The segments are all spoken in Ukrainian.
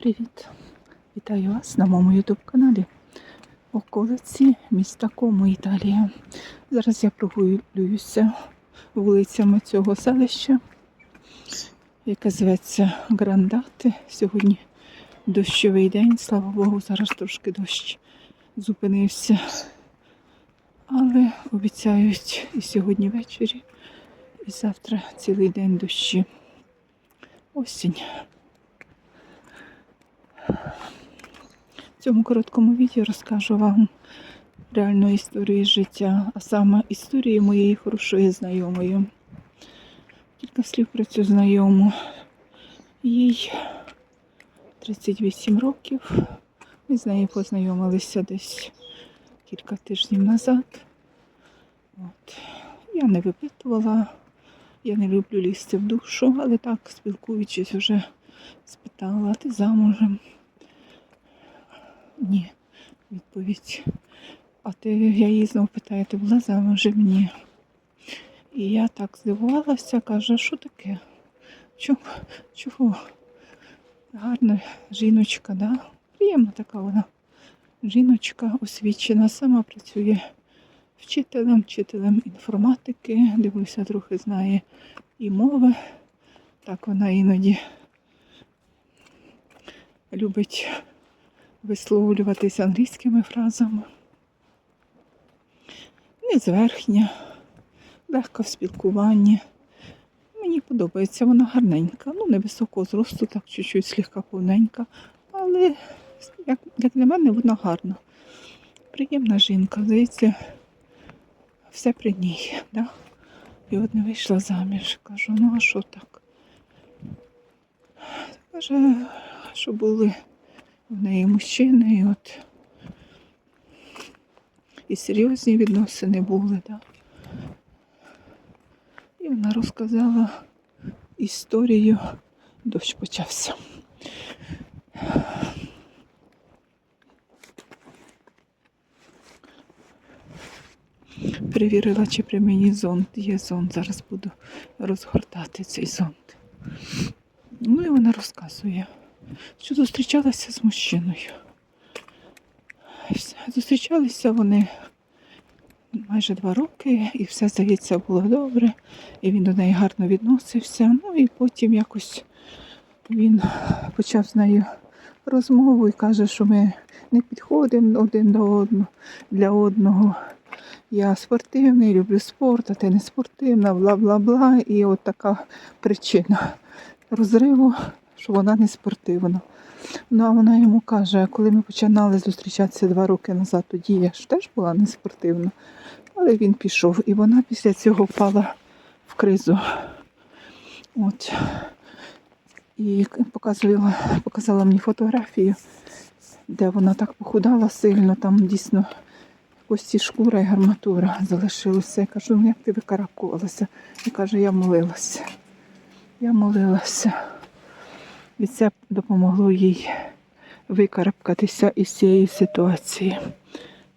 Привіт! Вітаю вас на моєму YouTube каналі околиці міста Комо, Італія. Зараз я прогулююся вулицями цього селища, яке зветься Грандати. Сьогодні дощовий день, слава Богу, зараз трошки дощ зупинився. Але обіцяють і сьогодні ввечері, і завтра цілий день дощі. Осінь. В цьому короткому відео розкажу вам реальну історію життя, а саме історію моєї хорошої знайомої. Кілька слів про цю знайому. Їй 38 років. Ми з нею познайомилися десь кілька тижнів назад. От. Я не випитувала, я не люблю лізти в душу, але так, спілкуючись, вже спитала, ти замужем? Ні, відповідь. А ти я її знову питаю, ти була замужем? Ні. І я так здивувалася, каже, що таке? Чому? Чого? Гарна жіночка, да? Приємна така вона. Жіночка освічена, сама працює вчителем, вчителем інформатики. Дивлюся, трохи знає і мови. Так вона іноді любить висловлюватися англійськими фразами. Незверхня, легка в спілкуванні. Мені подобається, вона гарненька. Ну, невисокого зросту, так чуть-чуть слегка повненька. Але, як, як для мене, вона гарна. Приємна жінка, здається, все при ній. Да? І от не вийшла заміж. Кажу, ну а що так? Каже, що були в неї мужчини, і от і серйозні відносини були, да. І вона розказала історію, дощ почався. Перевірила, чи при мені зонт. Є зонт. Зараз буду розгортати цей зонт. Ну і вона розказує що зустрічалася з мужчиною. Зустрічалися вони майже два роки, і все, здається, було добре, і він до неї гарно відносився. Ну і потім якось він почав з нею розмову і каже, що ми не підходимо один до одного для одного. Я спортивний, люблю спорт, а ти не спортивна, бла бла бла. І от така причина розриву що вона не спортивна. Ну, а вона йому каже, коли ми починали зустрічатися два роки назад, тоді я ж теж була не спортивна. Але він пішов. І вона після цього впала в кризу. От. І показувала, показала мені фотографію, де вона так похудала сильно, там дійсно кості шкура і гарматура залишилася. Я кажу, ну як ти викаракувалася? І каже, я молилася. Я молилася. І це допомогло їй викарабкатися із цієї ситуації.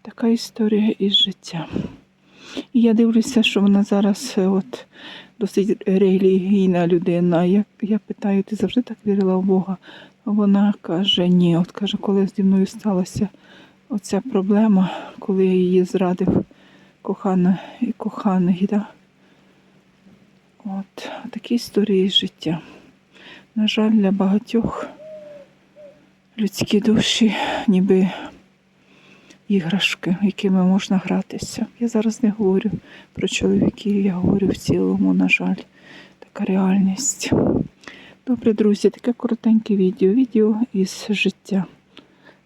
Така історія із життя. І я дивлюся, що вона зараз е, от досить релігійна людина. Я я питаю, ти завжди так вірила в Бога? Вона каже, ні. От каже, коли зі мною сталася оця проблема, коли я її зрадив кохана і коханий. Да? От такі історії життя. На жаль, для багатьох людські душі, ніби іграшки, якими можна гратися. Я зараз не говорю про чоловіків, я говорю в цілому, на жаль, така реальність. Добре, друзі, таке коротеньке відео. Відео із життя.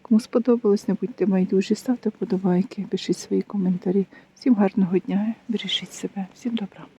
Кому сподобалось, не будьте байдужі, ставте подобайки, пишіть свої коментарі. Всім гарного дня, бережіть себе, всім добра.